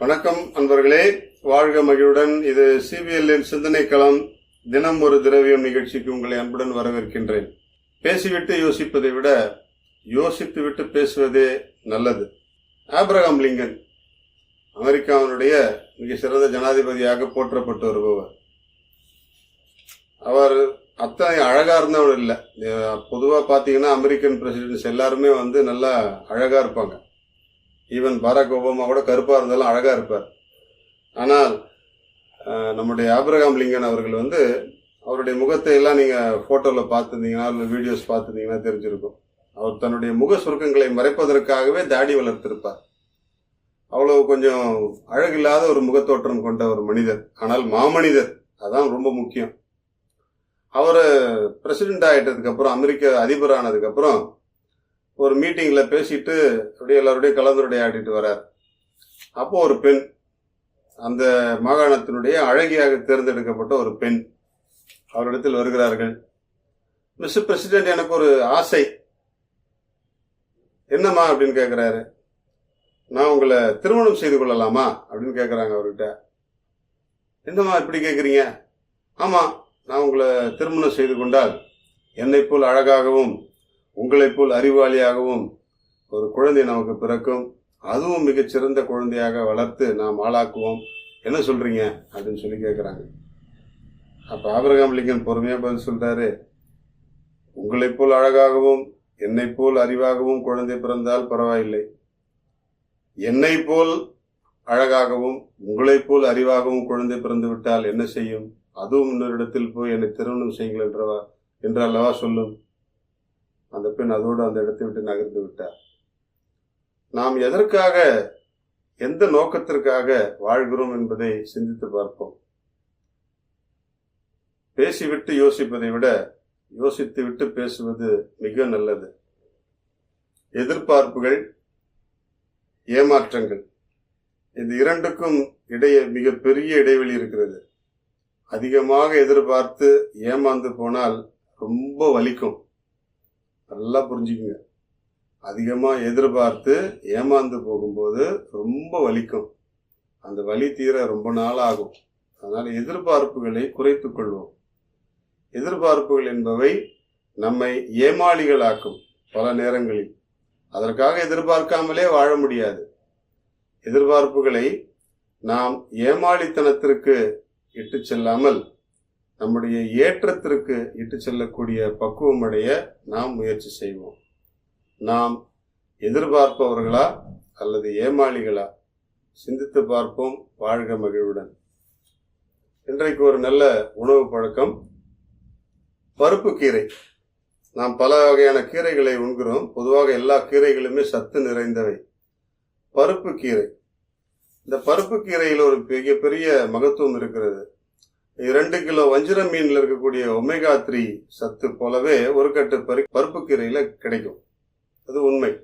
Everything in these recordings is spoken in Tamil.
வணக்கம் அன்பர்களே. வாழ்க மகிழுடன். இது சிபிஎல்லின் சிந்தனை களம் தினம் ஒரு திரவியம் நிகழ்ச்சிக்கு உங்களை அன்புடன் வரவேற்கின்றேன். பேசிவிட்டு யோசிப்பதை விட யோசித்துவிட்டு பேசுவதே நல்லது. ஆப்ரகாம் லிங்கன் அமெரிக்காவினுடைய மிக சிறந்த ஜனாதிபதியாக போற்றப்பட்டு வருபவர் அவர் அத்தனை அழகா இருந்தவர் இல்லை. பொதுவாக பார்த்தீங்கன்னா அமெரிக்கன் பிரசிடென்ட்ஸ் எல்லாருமே வந்து நல்லா அழகா இருப்பாங்க. ஈவன் பாராக் ஒபாமா கூட கருப்பாக இருந்தாலும் அழகாக இருப்பார். ஆனால் நம்முடைய ஆப்ரகாம் லிங்கன் அவர்கள் வந்து அவருடைய முகத்தை எல்லாம் நீங்கள் ஃபோட்டோவில் பார்த்துருந்தீங்கன்னா இல்லை வீடியோஸ் பார்த்துருந்தீங்கன்னா தெரிஞ்சிருக்கும். அவர் தன்னுடைய முக சுருக்கங்களை மறைப்பதற்காகவே தாடி வளர்த்திருப்பார். அவ்வளவு கொஞ்சம் அழகில்லாத ஒரு முகத்தோற்றம் கொண்ட ஒரு மனிதர். ஆனால் மாமனிதர் அதான் ரொம்ப முக்கியம். அவர் பிரசிடென்ட் ஆகிட்டதுக்கப்புறம் அமெரிக்க அதிபர் ஆனதுக்கப்புறம் ஒரு மீட்டிங்கில் பேசிட்டு அப்படியே எல்லாரோடையும் கலந்துரையாடிட்டு வரார். அப்போ ஒரு பெண் அந்த மாகாணத்தினுடைய அழகியாக தேர்ந்தெடுக்கப்பட்ட ஒரு பெண் அவரிடத்தில் வருகிறார்கள். மிஸ்டர் பிரசிடென்ட் எனக்கு ஒரு ஆசை. என்னம்மா? அப்படின்னு கேட்குறாரு நான் உங்களை திருமணம் செய்து கொள்ளலாமா? அப்படின்னு கேட்குறாங்க அவர்கிட்ட. என்னம்மா இப்படி கேட்குறீங்க ஆமாம் நான் உங்களை திருமணம் செய்து கொண்டால் என்னை போல் அழகாகவும் உங்களைப் போல் அறிவாளியாகவும் ஒரு குழந்தை நமக்கு பிறக்கும் அதுவும் மிகச்சிறந்த குழந்தையாக வளர்த்து நாம் ஆளாக்குவோம். என்ன சொல்றீங்க? அப்படின்னு சொல்லி கேட்குறாங்க அப்போ ஆபிரகாம் லிங்கன் பொறுமையாக பதில் சொல்றாரு. உங்களைப் போல் அழகாகவும் என்னைப் போல் அறிவாகவும் குழந்தை பிறந்தால் பரவாயில்லை. என்னைப் போல் அழகாகவும் உங்களைப் போல் அறிவாகவும் குழந்தை பிறந்து விட்டால் என்ன செய்யும்? அதுவும் இன்னொரு போய் என்னை திருமணம் செய்யுங்கள் என்றவா? என்றல்லவா சொல்லும்? அந்த பெண் அதோடு அந்த இடத்தை விட்டு நகர்ந்து விட்டார். நாம் எதற்காக எந்த நோக்கத்திற்காக வாழ்கிறோம் என்பதை சிந்தித்து பார்ப்போம். பேசிவிட்டு யோசிப்பதை விட யோசித்து விட்டு பேசுவது மிக நல்லது. எதிர்பார்ப்புகள் ஏமாற்றங்கள் இந்த இரண்டுக்கும் இடையே மிக பெரிய இடைவெளி இருக்கிறது. அதிகமாக எதிர்பார்த்து ஏமாந்து போனால் ரொம்ப வலிக்கும். நல்லா புரிஞ்சுக்குங்க. அதிகமாக எதிர்பார்த்து ஏமாந்து போகும்போது ரொம்ப வலிக்கும். அந்த வலி தீர ரொம்ப நாள் ஆகும். அதனால் எதிர்பார்ப்புகளை குறைத்து கொள்வோம். எதிர்பார்ப்புகள் என்பவை நம்மை ஏமாளிகளாக்கும் பல நேரங்களில். அதற்காக எதிர்பார்க்காமலே வாழ முடியாது. எதிர்பார்ப்புகளை நாம் ஏமாளித்தனத்திற்கு இட்டு செல்லாமல் நம்முடைய ஏற்றத்திற்கு இட்டு செல்லக்கூடிய பக்குவம் அடைய நாம் முயற்சி செய்வோம். நாம் எதிர்பார்ப்பவர்களா அல்லது ஏமாளிகளா? சிந்தித்து பார்ப்போம் வாழ்க மகிழ்வுடன். இன்றைக்கு ஒரு நல்ல உணவு பழக்கம் பருப்பு கீரை. நாம் பல வகையான கீரைகளை உண்கிறோம். பொதுவாக எல்லா கீரைகளுமே சத்து நிறைந்தவை. பருப்பு கீரை. இந்த பருப்பு கீரையில் ஒரு மிகப்பெரிய மகத்துவம் இருக்கிறது. இரண்டு கிலோ வஞ்சிர மீன்ல இருக்கக்கூடிய ஒமேகா த்ரீ சத்து போலவே ஒரு கட்டு பரு பருப்பு கீரையில கிடைக்கும். அது உண்மை.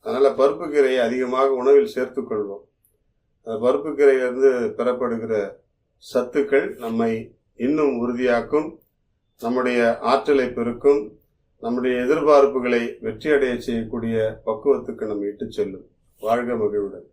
அதனால பருப்பு கீரையை அதிகமாக உணவில் சேர்த்துக்கொள்வோம் அந்த பருப்பு கீரையிலிருந்து பெறப்படுகிற சத்துக்கள் நம்மை இன்னும் உறுதியாக்கும் நம்முடைய ஆற்றலை பெருக்கும் நம்முடைய எதிர்பார்ப்புகளை வெற்றியடைய செய்யக்கூடிய பக்குவத்துக்கு நம்ம இட்டுச் செல்லும். வாழ்க மகிழ்வுடன்.